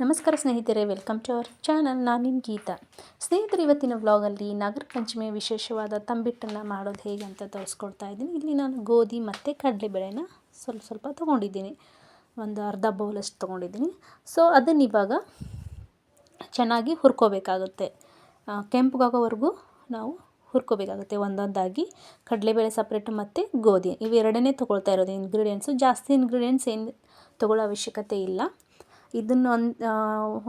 ನಮಸ್ಕಾರ ಸ್ನೇಹಿತರೆ, welcome to our channel. ನಾನು ನಿಮ್ಮ ಗೀತಾ. ಸ್ನೇಹಿತರೆ, ಇವತ್ತಿನ ವ್ಲಾಗಲ್ಲಿ ನಾಗರ ಪಂಚಮಿ ವಿಶೇಷವಾದ ತಂಬಿಟ್ಟನ್ನು ಮಾಡೋದು ಹೇಗೆ ಅಂತ ತೋರಿಸ್ಕೊಡ್ತಾ ಇದ್ದೀನಿ. ಇಲ್ಲಿ ನಾನು ಗೋಧಿ ಮತ್ತು ಕಡಲೆಬೇಳೆನ ಸ್ವಲ್ಪ ಸ್ವಲ್ಪ ತೊಗೊಂಡಿದ್ದೀನಿ. ಒಂದು ಅರ್ಧ ಬೌಲಷ್ಟು ತೊಗೊಂಡಿದ್ದೀನಿ. ಸೊ ಅದನ್ನು ಇವಾಗ ಚೆನ್ನಾಗಿ ಹುರ್ಕೋಬೇಕಾಗುತ್ತೆ. ಕೆಂಪಗಾಗೋವರೆಗೂ ನಾವು ಹುರ್ಕೋಬೇಕಾಗುತ್ತೆ ಒಂದೊಂದಾಗಿ. ಕಡಲೆಬೇಳೆ ಸಪ್ರೇಟ್ ಮತ್ತು ಗೋಧಿ. ಇವೆರಡನ್ನೇ ತೊಗೊಳ್ತಾ ಇರೋದು. ಇಂಗ್ರೀಡಿಯೆಂಟ್ಸು ಜಾಸ್ತಿ ಇಂಗ್ರೀಡಿಯೆಂಟ್ಸ್ ಏನು ತೊಗೊಳ್ಳೋ ಅವಶ್ಯಕತೆ ಇಲ್ಲ. ಇದನ್ನು ಒಂದು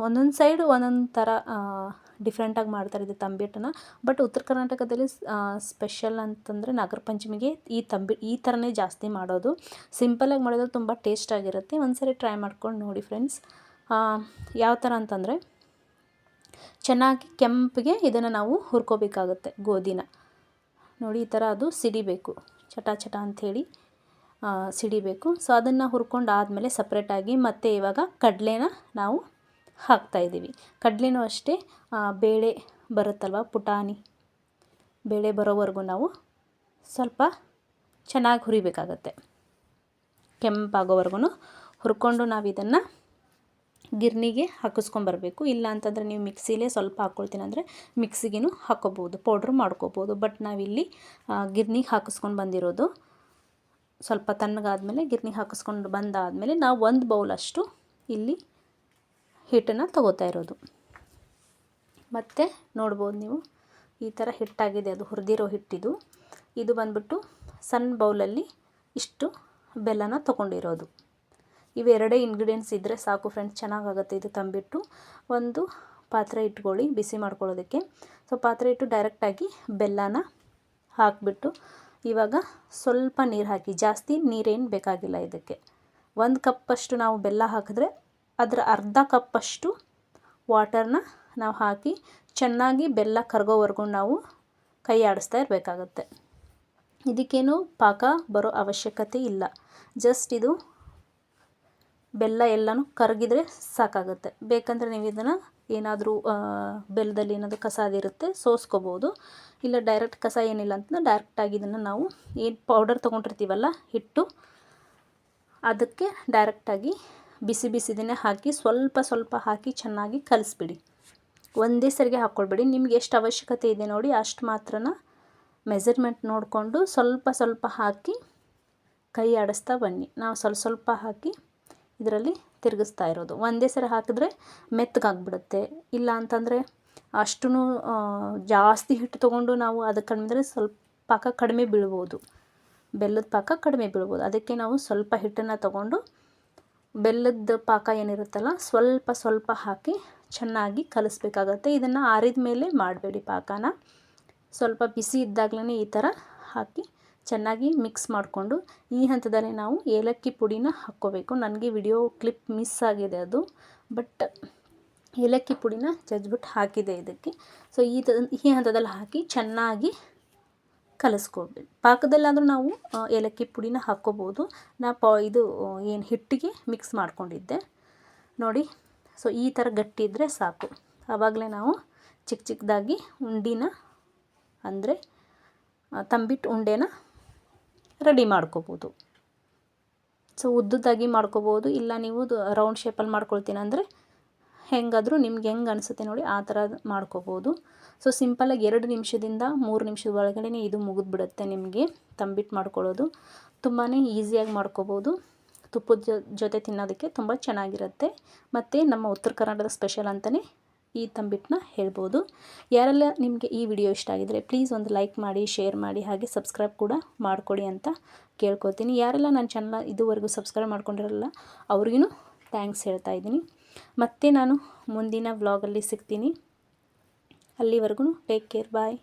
ಒಂದೊಂದು ಸೈಡು ಒಂದೊಂದು ಥರ ಡಿಫ್ರೆಂಟಾಗಿ ಮಾಡ್ತಾರೆ ಇದು ತಂಬಿಟ್ಟನ್ನು ಬಟ್ ಉತ್ತರ ಕರ್ನಾಟಕದಲ್ಲಿ ಸ್ಪೆಷಲ್ ಅಂತಂದರೆ ನಾಗರ ಪಂಚಮಿಗೆ ಈ ತಂಬಿ, ಈ ಥರನೇ ಜಾಸ್ತಿ ಮಾಡೋದು. ಸಿಂಪಲಾಗಿ ಮಾಡಿದ್ರೆ ತುಂಬ ಟೇಸ್ಟಾಗಿರುತ್ತೆ ಒಂದು ಸರಿ ಟ್ರೈ ಮಾಡ್ಕೊಂಡು ನೋಡಿ ಫ್ರೆಂಡ್ಸ್ ಯಾವ ಥರ ಅಂತಂದರೆ ಚೆನ್ನಾಗಿ ಕೆಂಪಿಗೆ ಇದನ್ನು ನಾವು ಹುರ್ಕೋಬೇಕಾಗುತ್ತೆ ಗೋಧಿನ. ನೋಡಿ ಈ ಥರ ಅದು ಸಿಡಿಬೇಕು. ಚಟ ಚಟ ಅಂಥೇಳಿ ಸಿಡಿಬೇಕು. ಸೊ ಅದನ್ನು ಹುರ್ಕೊಂಡು ಆದಮೇಲೆ ಸಪ್ರೇಟಾಗಿ ಮತ್ತೆ ಇವಾಗ ಕಡಲೆನ ನಾವು ಹಾಕ್ತಾಯಿದ್ದೀವಿ ಕಡಲೆನೂ ಅಷ್ಟೇ ಬೇಳೆ ಬರುತ್ತಲ್ವ, ಪುಟಾಣಿ? ಬೇಳೆ ಬರೋವರೆಗೂ ನಾವು ಸ್ವಲ್ಪ ಚೆನ್ನಾಗಿ ಹುರಿಬೇಕಾಗತ್ತೆ. ಕೆಂಪಾಗೋವರೆಗೂ ಹುರ್ಕೊಂಡು ನಾವು ಇದನ್ನು ಗಿರ್ನಿಗೆ ಹಾಕಿಸ್ಕೊಂಬರ್ಬೇಕು ಇಲ್ಲ ಅಂತಂದರೆ ನೀವು ಮಿಕ್ಸಿಲೇ ಸ್ವಲ್ಪ ಹಾಕ್ಕೊಳ್ತೀನಿ ಅಂದರೆ ಮಿಕ್ಸಿಗೂ ಹಾಕ್ಕೋಬೋದು ಪೌಡ್ರ್ ಮಾಡ್ಕೋಬೋದು ಬಟ್ ನಾವಿಲ್ಲಿ ಗಿರ್ನಿಗೆ ಹಾಕಿಸ್ಕೊಂಡು ಬಂದಿರೋದು ಸ್ವಲ್ಪ ತಣ್ಣಗಾದಮೇಲೆ ಗಿರ್ನಿ ಹಾಕಿಸ್ಕೊಂಡು ಬಂದಾದಮೇಲೆ ನಾವು ಒಂದು ಬೌಲಷ್ಟು ಇಲ್ಲಿ ಹಿಟ್ಟನ್ನು ತಗೋತಾ ಇರೋದು. ಮತ್ತು ನೋಡ್ಬೋದು ನೀವು, ಈ ಥರ ಹಿಟ್ಟಾಗಿದೆ, ಅದು ಹುರಿದಿರೋ ಹಿಟ್ಟಿದು. ಇದು ಬಂದ್ಬಿಟ್ಟು ಸಣ್ಣ ಬೌಲಲ್ಲಿ ಇಷ್ಟು ಬೆಲ್ಲನ ತೊಗೊಂಡಿರೋದು. ಇವೆರಡೇ ಇಂಗ್ರೀಡಿಯೆಂಟ್ಸ್ ಇದ್ದರೆ ಸಾಕು ಫ್ರೆಂಡ್ಸ್ ಚೆನ್ನಾಗಾಗುತ್ತೆ ಇದು ತಂಬಿಟ್ಟು. ಒಂದು ಪಾತ್ರೆ ಇಟ್ಕೊಳ್ಳಿ, ಬಿಸಿ ಮಾಡ್ಕೊಳ್ಳೋದಕ್ಕೆ. ಸೊ ಪಾತ್ರೆ ಇಟ್ಟು ಡೈರೆಕ್ಟಾಗಿ ಬೆಲ್ಲನ ಹಾಕಿಬಿಟ್ಟು ಇವಾಗ ಸ್ವಲ್ಪ ನೀರು ಹಾಕಿ, ಜಾಸ್ತಿ ನೀರೇನು ಬೇಕಾಗಿಲ್ಲ ಇದಕ್ಕೆ. ಒಂದು ಕಪ್ಪಷ್ಟು ನಾವು ಬೆಲ್ಲ ಹಾಕಿದ್ರೆ ಅದರ ಅರ್ಧ ಕಪ್ಪಷ್ಟು ವಾಟರ್ನ ನಾವು ಹಾಕಿ ಚೆನ್ನಾಗಿ ಬೆಲ್ಲ ಕರಗೋವರೆಗೂ ನಾವು ಕೈ ಆಡಿಸ್ತಾ ಇರಬೇಕಾಗತ್ತೆ. ಇದಕ್ಕೇನು ಪಾಕ ಬರೋ ಅವಶ್ಯಕತೆ ಇಲ್ಲ. ಜಸ್ಟ್ ಇದು ಬೆಲ್ಲ ಎಲ್ಲನೂ ಕರಗಿದ್ರೆ ಸಾಕಾಗುತ್ತೆ. ಬೇಕಂದರೆ ನೀವು ಇದನ್ನು ಏನಾದರೂ ಬೆಲ್ಲದಲ್ಲಿ ಏನಾದರೂ ಕಸ ಅದಿರುತ್ತೆ, ಸೋಸ್ಕೋಬೋದು. ಇಲ್ಲ ಡೈರೆಕ್ಟ್ ಕಸ ಏನಿಲ್ಲ ಅಂತಂದ್ರೆ ಡೈರೆಕ್ಟಾಗಿ ಇದನ್ನು ನಾವು ಏನು ಪೌಡರ್ ತೊಗೊಂಡಿರ್ತೀವಲ್ಲ, ಹಿಟ್ಟು, ಅದಕ್ಕೆ ಡೈರೆಕ್ಟಾಗಿ ಬಿಸಿ ಬಿಸಿದನ್ನೇ ಹಾಕಿ ಸ್ವಲ್ಪ ಸ್ವಲ್ಪ ಹಾಕಿ ಚೆನ್ನಾಗಿ ಕಲಿಸ್ಬಿಡಿ. ಒಂದೇ ಸರಿಗೆ ಹಾಕ್ಕೊಳ್ಬೇಡಿ ನಿಮ್ಗೆ ಎಷ್ಟು ಅವಶ್ಯಕತೆ ಇದೆ ನೋಡಿ, ಅಷ್ಟು ಮಾತ್ರನ ಮೆಜರ್ಮೆಂಟ್ ನೋಡಿಕೊಂಡು ಸ್ವಲ್ಪ ಸ್ವಲ್ಪ ಹಾಕಿ ಕೈ ಆಡಿಸ್ತಾ ಬನ್ನಿ. ನಾವು ಸ್ವಲ್ಪ ಸ್ವಲ್ಪ ಹಾಕಿ ಇದರಲ್ಲಿ ತಿರುಗಿಸ್ತಾ ಇರೋದು. ಒಂದೇ ಸರಿ ಹಾಕಿದ್ರೆ ಮೆತ್ತಗಾಗ್ಬಿಡುತ್ತೆ. ಇಲ್ಲ ಅಂತಂದರೆ ಅಷ್ಟೂ ಜಾಸ್ತಿ ಹಿಟ್ಟು ತೊಗೊಂಡು ನಾವು ಅದಕ್ಕೆ ಕಡಿಮೆ ಸ್ವಲ್ಪ ಪಾಕ ಕಡಿಮೆ ಬೀಳ್ಬೋದು. ಬೆಲ್ಲದ ಪಾಕ ಕಡಿಮೆ ಬೀಳ್ಬೋದು. ಅದಕ್ಕೆ ನಾವು ಸ್ವಲ್ಪ ಹಿಟ್ಟನ್ನು ತೊಗೊಂಡು ಬೆಲ್ಲದ ಪಾಕ ಏನಿರುತ್ತಲ್ಲ, ಸ್ವಲ್ಪ ಸ್ವಲ್ಪ ಹಾಕಿ ಚೆನ್ನಾಗಿ ಕಲಿಸ್ಬೇಕಾಗತ್ತೆ. ಇದನ್ನು ಆರಿದ ಮೇಲೆ ಮಾಡಬೇಡಿ ಪಾಕನ. ಸ್ವಲ್ಪ ಬಿಸಿ ಇದ್ದಾಗಲೇ ಈ ಥರ ಹಾಕಿ ಚೆನ್ನಾಗಿ ಮಿಕ್ಸ್ ಮಾಡಿಕೊಂಡು ಈ ಹಂತದಲ್ಲಿ ನಾವು ಏಲಕ್ಕಿ ಪುಡಿನ ಹಾಕ್ಕೋಬೇಕು. ನನಗೆ ವಿಡಿಯೋ ಕ್ಲಿಪ್ ಮಿಸ್ ಆಗಿದೆ ಅದು, ಬಟ್ ಏಲಕ್ಕಿ ಪುಡಿನ ಜಜ್ಬಿಟ್ಟು ಹಾಕಿದೆ ಇದಕ್ಕೆ. ಸೊ ಈ ಈ ಹಂತದಲ್ಲಿ ಹಾಕಿ ಚೆನ್ನಾಗಿ ಕಲಿಸ್ಕೊಬೇಕು ಪಾಕದಲ್ಲಾದರೂ ನಾವು ಏಲಕ್ಕಿ ಪುಡಿನ ಹಾಕ್ಕೋಬೋದು. ನಾ ಪ, ಇದು ಏನು ಹಿಟ್ಟಿಗೆ ಮಿಕ್ಸ್ ಮಾಡ್ಕೊಂಡಿದ್ದೆ. ನೋಡಿ, ಸೊ, ಈ ಥರ ಗಟ್ಟಿ ಇದ್ದರೆ ಸಾಕು. ಆವಾಗಲೇ ನಾವು ಚಿಕ್ಕ ಚಿಕ್ಕದಾಗಿ ಉಂಡಿನ, ಅಂದರೆ ತಂಬಿಟ್ಟು ಉಂಡೆನ ರೆಡಿ ಮಾಡ್ಕೋಬೋದು. ಸೊ ಉದ್ದುದ್ದಾಗಿ ಮಾಡ್ಕೋಬೋದು. ಇಲ್ಲ ನೀವು ರೌಂಡ್ ಶೇಪಲ್ಲಿ ಮಾಡ್ಕೊಳ್ತೀನಿ ಅಂದರೆ ಹೆಂಗಾದರೂ ನಿಮ್ಗೆ ಹೆಂಗೆ ಅನಿಸುತ್ತೆ ನೋಡಿ ಆ ಥರ ಮಾಡ್ಕೋಬೋದು. ಸೊ ಸಿಂಪಲಾಗಿ ಎರಡು ನಿಮಿಷದಿಂದ ಮೂರು ನಿಮಿಷದ ಒಳಗಡೆ ಇದು ಮುಗಿದ್ಬಿಡುತ್ತೆ ನಿಮಗೆ. ತಂಬಿಟ್ಟು ಮಾಡ್ಕೊಳ್ಳೋದು. ತುಂಬಾ ಈಸಿಯಾಗಿ ಮಾಡ್ಕೋಬೋದು. ತುಪ್ಪದ ಜೊತೆ ತಿನ್ನೋದಕ್ಕೆ ತುಂಬ ಚೆನ್ನಾಗಿರುತ್ತೆ. ಮತ್ತು ನಮ್ಮ ಉತ್ತರ ಕರ್ನಾಟಕದ ಸ್ಪೆಷಲ್ ಅಂತಲೇ ಈ ತಂಬಿಟ್ಟನ್ನ ಹೇಳ್ಬೋದು. ಯಾರೆಲ್ಲ ನಿಮಗೆ ಈ ವಿಡಿಯೋ ಇಷ್ಟ ಆಗಿದರೆ ಪ್ಲೀಸ್ ಒಂದು ಲೈಕ್ ಮಾಡಿ ಶೇರ್ ಮಾಡಿ, ಹಾಗೆ ಸಬ್ಸ್ಕ್ರೈಬ್ ಕೂಡ ಮಾಡಿಕೊಡಿ ಅಂತ ಕೇಳ್ಕೊತೀನಿ ಯಾರೆಲ್ಲ ನನ್ನ ಚಾನಲ್ ಇದುವರೆಗೂ ಸಬ್ಸ್ಕ್ರೈಬ್ ಮಾಡ್ಕೊಂಡಿರಲ್ಲ ಅವ್ರಿಗೂ ಥ್ಯಾಂಕ್ಸ್ ಹೇಳ್ತಾ ಇದ್ದೀನಿ. ಮತ್ತೆ ನಾನು ಮುಂದಿನ ವ್ಲಾಗಲ್ಲಿ ಸಿಗ್ತೀನಿ. ಅಲ್ಲಿವರೆಗೂ ಟೇಕ್ ಕೇರ್ ಬಾಯ್